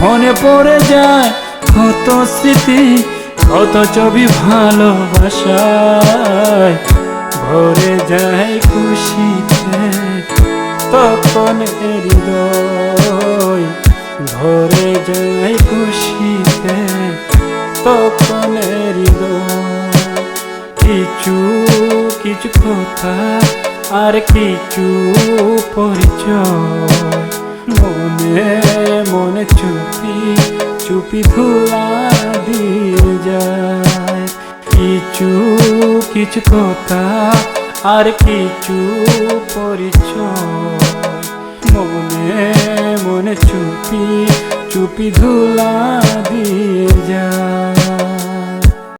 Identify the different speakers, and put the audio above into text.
Speaker 1: মনে পড়ে যায় কত স্মৃতি, কত ছবি ভালোবাসায়। ভরে যায় খুশিতে তখন হৃদয়। ভরে যায় খুশিতে তখন হৃদয়। কিছু কিছু কথা আর কিছু পরিচয়। মনে মনে চুপি চুপি ধুলা দিয়ে যায়। কিছু কিছু কথা আর কিছু পরিচয়। মনে মনে চুপি চুপি ধুলা